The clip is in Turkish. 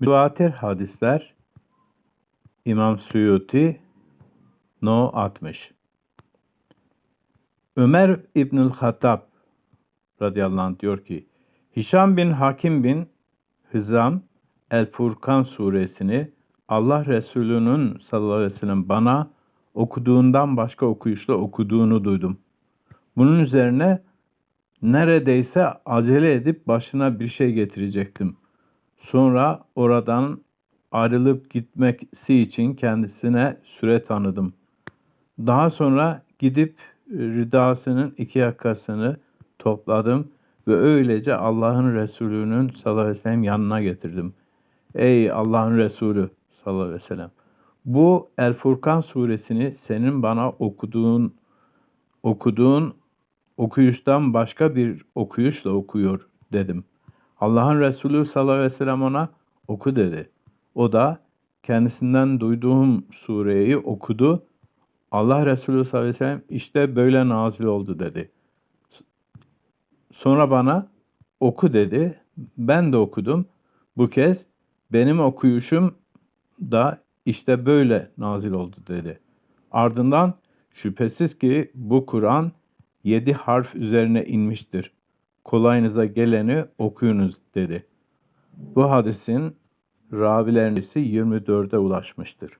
Mütevatir hadisler İmam Suyuti No 60 Ömer İbnül Hattab radıyallahu anh diyor ki Hişam bin Hakim bin Hızam El Furkan suresini Allah Resulü'nün sallallahu aleyhi ve sellem bana okuduğundan başka okuyuşla okuduğunu duydum. Bunun üzerine neredeyse acele edip başına bir şey getirecektim. Sonra oradan ayrılıp gitmesi için kendisine süre tanıdım. Daha sonra gidip ridasının iki yakasını topladım ve öylece Allah'ın Resulü'nün sallallahu aleyhi ve sellem yanına getirdim. Ey Allah'ın Resulü sallallahu aleyhi ve sellem. Bu El Furkan suresini senin bana okuduğun okuduğun okuyuştan başka bir okuyuşla okuyor dedim. Allah'ın Resulü sallallahu aleyhi ve sellem ona oku dedi. O da kendisinden duyduğum sureyi okudu. Allah Resulü sallallahu aleyhi ve sellem işte böyle nazil oldu dedi. Sonra bana oku dedi. Ben de okudum. Bu kez benim okuyuşum da işte böyle nazil oldu dedi. Ardından şüphesiz ki bu Kur'an yedi harf üzerine inmiştir. Kolayınıza geleni okuyunuz dedi. Bu hadisin ravilerinin 24'e ulaşmıştır.